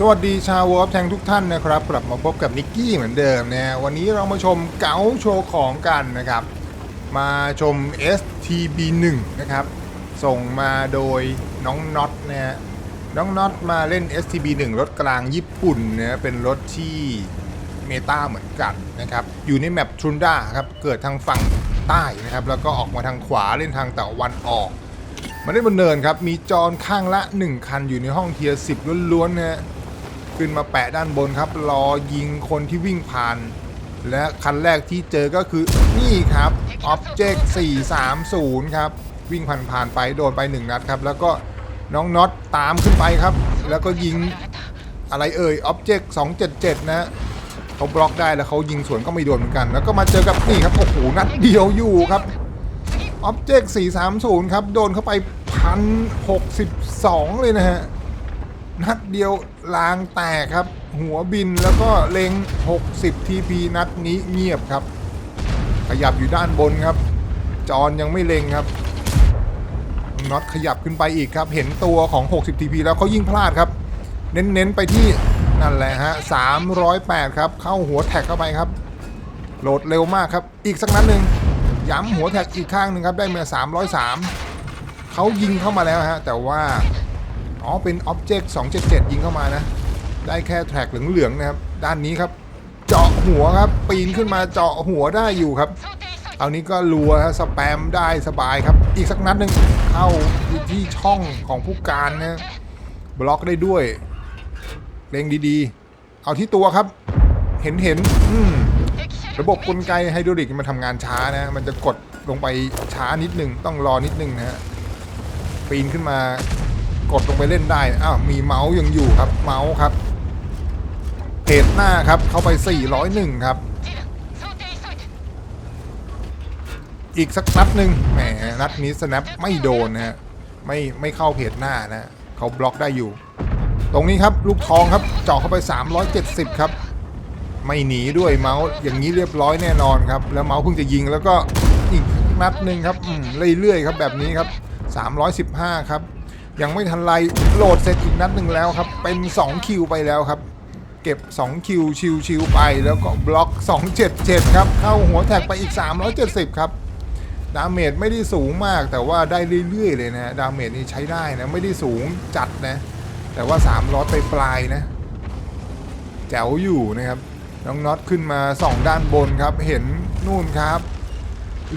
สวัสดีชาววอร์แทงทุกท่านนะครับ กลับมาพบกับนิกกี้เหมือนเดิมนะวันนี้เรามาชมเก๋าโชว์ของกันนะครับ มาชม STB1 นะครับ ส่งมาโดยน้องน็อตนะฮะน้องน็อตมาเล่น STB1 รถกลางญี่ปุ่นนะเป็นรถที่เมตาเหมือนกันนะครับ อยู่ในแมปทรุนดาครับ เกิดทางฝั่งใต้นะครับ แล้วก็ออกมาทางขวาเล่นทางตะวันออกมาได้บนเนินครับ มีจอนข้างละ 1 คันอยู่ในห้องเทียร์10ล้วนๆนะฮะ ขึ้นมาแปะด้านบนครับ รอยิงคนที่วิ่งผ่าน และคันแรกที่เจอก็คือนี่ครับ Object 430 ครับ วิ่งผ่านผ่านไปโดนไป 1 นัดครับ แล้วก็น้องน็อตตามขึ้นไปครับ แล้วก็ยิงอะไรเอ่ย Object 277 นะฮะเขาบล็อกได้แล้วเขายิงสวนก็ไม่โดนเหมือนกัน แล้วก็มาเจอกับนี่ครับโอ้โหนัดเดียวอยู่ครับ Object 430 ครับ โดนเข้าไป1,062เลยนะฮะ นัดเดียวลางแตกครับ หัวบินแล้วก็เล็ง 60 TP นัดนี้เงียบครับ ขยับอยู่ด้านบนครับ จอนยังไม่เล็งครับน็อตขยับขึ้นไปอีกครับ เห็นตัวของ 60 TP แล้วเขายิ่งพลาดครับ เน้นๆไปที่นั่นแหละฮะ 308 ครับ เข้าหัวแท็กเข้าไปครับ โหลดเร็วมากครับ อีกสักนัดหนึ่งย้ำหัวแท็กอีกข้างหนึ่งครับ ได้มา303 เขายิงเข้ามาแล้วฮะ แต่ว่า อ๋อ เป็น Object 277 ยิงเข้ามานะ ได้แค่แทร็กเหลืองๆนะครับ ด้านนี้ครับ เจาะหัวครับ ปีนขึ้นมาเจาะหัวได้อยู่ครับ เอานี้ก็รัวฮะสแปมได้สบายครับ อีกสักนัดหนึ่งเข้าที่ช่องของผู้การนะบล็อกได้ด้วยเล็งดีๆ เอาที่ตัวครับ เห็นเห็นอืมระบบกลไกไฮดรอลิกมันทำงานช้านะ มันจะกดลงไปช้านิดหนึ่งต้องรอนิดหนึ่งนะฮะปีนขึ้นมา กดลงไปเล่นได้อ้าวมีเมาส์ยังอยู่ครับเมาส์ครับเพจหน้าครับเข้าไป 401 ครับ อีกสักนัดหนึ่งแหมนัดนี้สแนปไม่โดนนะฮะไม่ไม่เข้าเพจหน้านะเขาบล็อกได้อยู่ ตรงนี้ครับลูกทองครับเจาะเข้าไป 370 ครับ ไม่หนีด้วยเมาส์อย่างนี้เรียบร้อยแน่นอนครับ แล้วเมาส์เพิ่งจะยิงแล้วก็อีกนัดหนึ่งครับอืมเรื่อยๆครับแบบนี้ครับ 315 ครับ ยังไม่ทันไรโหลดเสร็จอีกนัดหนึ่งแล้วครับ เป็น 2 คิวไปแล้วครับ เก็บ 2 คิวชิวๆไปแล้วก็บล็อก 277 ครับ เข้าหัวแท็กไปอีก 370 ครับ ดาเมจไม่ได้สูงมากแต่ว่าได้เรื่อยๆเลยนะ ดาเมจนี่ใช้ได้นะ ไม่ได้สูงจัดนะ แต่ว่า 300 ไปปลายนะ แจ๋วอยู่นะครับ น้องน็อตขึ้นมาสองด้านบนครับ เห็นนู่นครับ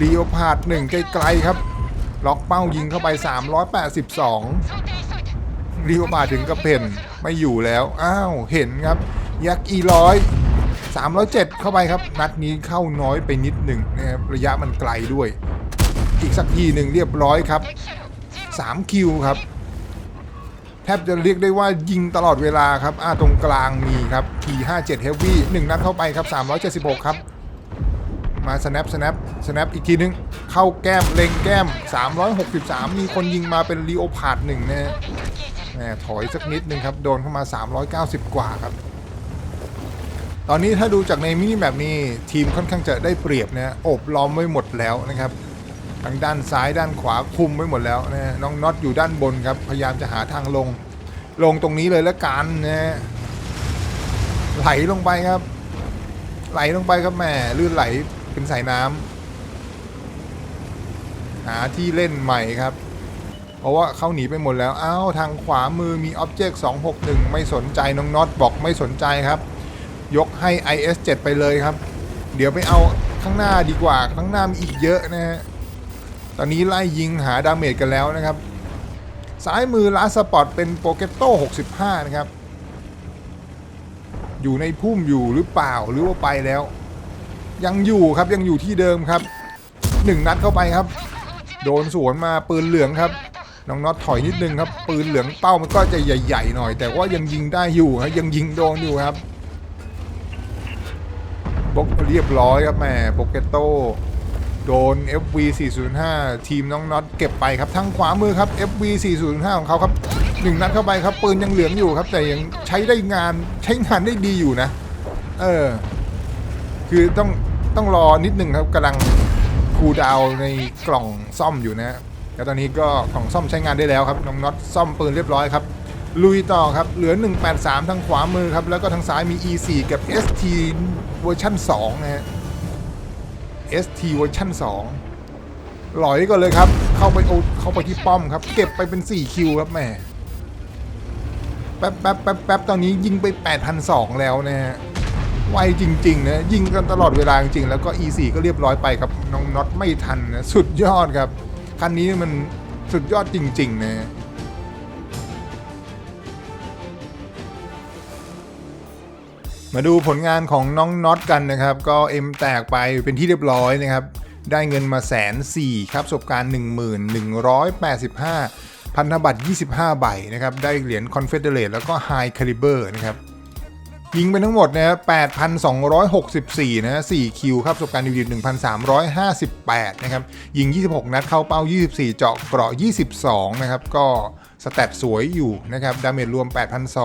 ลีโอพาดหนึ่งไกลๆครับ ล็อกเป้ายิงเข้าไป 382ลีโอพาดถึงกระเพนไม่อยู่แล้ว อ้าว เห็นครับ ยักษ์อีร้อย307 เข้าไปครับ นัดนี้เข้าน้อยไปนิดหนึ่งนะครับระยะมันไกลด้วย อีกสักทีหนึ่งเรียบร้อยครับ 3 คิวครับ แทบจะเรียกได้ว่ายิงตลอดเวลาครับ อ่าตรงกลางมีครับ P57 Heavy 1 นัดเข้าไปครับ 376 ครับ มา snap snap snap อีกทีนึง เข้าแก้ม เล็งแก้ม 363 มีคนยิงมาเป็นลีโอพาดหนึ่งนะฮะแหมถอยสักนิดนึงครับ โดนเข้ามา 390 กว่าครับ ตอนนี้ถ้าดูจากในมินิแมปนี้ทีมค่อนข้างจะได้เปรียบนะอบล้อมไว้หมดแล้วนะครับทั้งด้านซ้ายด้านขวาคุมไว้หมดแล้วนะน้องน็อตอยู่ด้านบนครับ พยายามจะหาทางลง ลงตรงนี้เลยแล้วกันนะฮะไหลลงไปครับ ไหลลงไปครับแหม่ลื่นไหล เป็นสายน้ำหาที่เล่นใหม่ครับ เพราะว่าเขาหนีไปหมดแล้วอ้าวทางขวามือมี Object 261 ไม่สนใจน้องน็อตบอกไม่สนใจครับ ยกให้ IS7 ไปเลยครับ เดี๋ยวไปเอาข้างหน้าดีกว่า ข้างหน้ามีอีกเยอะนะฮะตอนนี้ไล่ยิงหาดาเมจกันแล้วนะครับซ้ายมือลาสปอร์ตเป็นโปเกโต้65 นะครับ อยู่ในพุ่มอยู่หรือเปล่าหรือว่าไปแล้ว ยังอยู่ครับยังอยู่ที่เดิมครับหนึ่งนัดเข้าไปครับ โดนสวนมาปืนเหลืองครับน้องน็อตถอยนิดนึงครับ ปืนเหลืองเป้ามันก็จะใหญ่ๆหน่อย แต่ว่ายังยิงได้อยู่ฮะยังยิงโดนอยู่ครับบล็อกเรียบร้อยครับแม่โปเกโต้โดน FV 405 ทีมน้องน็อตเก็บไปครับทางขวามือครับ FV 405 ของเขาครับหนึ่งนัดเข้าไปครับ ปืนยังเหลืองอยู่ครับ แต่ยังใช้ได้งานใช้งานได้ดีอยู่นะ เออ คือต้อง ต้องรอนิดนึงครับกำลังคูลดาวในกล่องซ่อมอยู่นะฮะแล้วตอนนี้ก็กล่องซ่อมใช้งานได้แล้วครับน้องน็อตซ่อมปืนเรียบร้อยครับลุยต่อครับเหลือ 183 ทางขวามือครับ แล้วก็ทางซ้ายมี E4 กับ ST เวอร์ชัน2นะฮะ ST เวอร์ชัน2หลอยก่อนเลยครับ เข้าไปเอเข้าไปที่ป้อมครับ เก็บไปเป็น 4 คิวครับแม่แป๊บแป๊บแป๊บแป๊บตอนนี้ยิงไป 8,200 แล้วนะฮะ ไวจริงๆนะยิงกันตลอดเวลาจริงๆแล้วก็ E4 ก็เรียบร้อยไปครับน้องน็อตไม่ทันนะสุดยอดครับ คันนี้มันสุดยอดจริง ๆ นะมาดูผลงานของน้องน็อตกันนะครับ ก็เอ็มแตกไปเป็นที่เรียบร้อยนะครับ ได้เงินมาแสนสี่ครับประสบการณ์ 1185 พันธบัตร 25 ใบนะครับ ได้เหรียญ Confederate แล้วก็ High Caliber นะครับ ยิงไปทั้งหมดนะ8,264 นะ4คิวครับประสบการณ์ดิวดิ1,358 นะครับ ยิง 26 นัดเข้าเป้า 24 เจาะเกราะ 22 นะครับ ก็สแตทสวยอยู่นะครับ ดาเมจรวม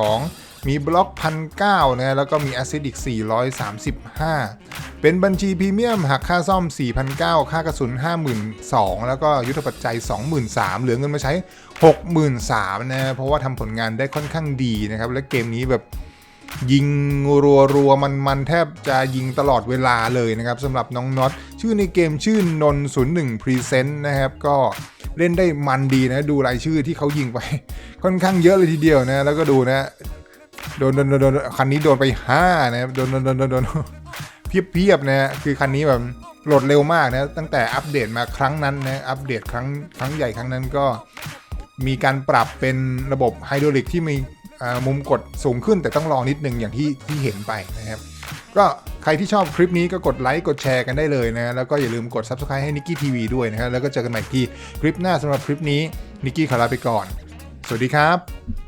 8,200มีบล็อก1,900นะ แล้วก็มีแอสซิดอีก 435 เป็นบัญชีพรีเมียมหักค่าซ่อม4,900ค่ากระสุน 52,000 แล้วก็ยุทธปัจจัย 23,000 เหลือเงินมาใช้ 63,000 นะ เพราะว่าทำผลงานได้ค่อนข้างดีนะครับ และเกมนี้แบบ ยิงรัวรัวมันมันแทบจะยิงตลอดเวลาเลยนะครับสำหรับน้องน็อตชื่อในเกมชื่อนนศูนย์หนึ่งพรีเซนต์นะครับ ก็เล่นได้มันดีนะดูรายชื่อที่เขายิงไป ค่อนข้างเยอะเลยทีเดียวนะ แล้วก็ดูนะโดนโดนโดนคันนี้โดนไป5นะครับโดนโดนโดนโดนโดนเพียบเพียบๆนะคือคันนี้แบบโหลดเร็วมากนะตั้งแต่อัปเดตมาครั้งนั้นนะอัปเดตครั้งครั้งใหญ่ครั้งนั้นก็มีการปรับเป็นระบบไฮดรอลิกที่มี มุมกดสูงขึ้นแต่ต้องรอนิดนึงอย่างที่ที่เห็นไปนะครับ ก็ใครที่ชอบคลิปนี้ก็กดไลค์กดแชร์กันได้เลยนะ แล้วก็อย่าลืมกด Subscribe ให้นิกกี้ทีวีด้วยนะครับแล้วก็เจอกันใหม่ที่คลิปหน้าสำหรับคลิปนี้นิกกี้ขอลาไปก่อน สวัสดีครับ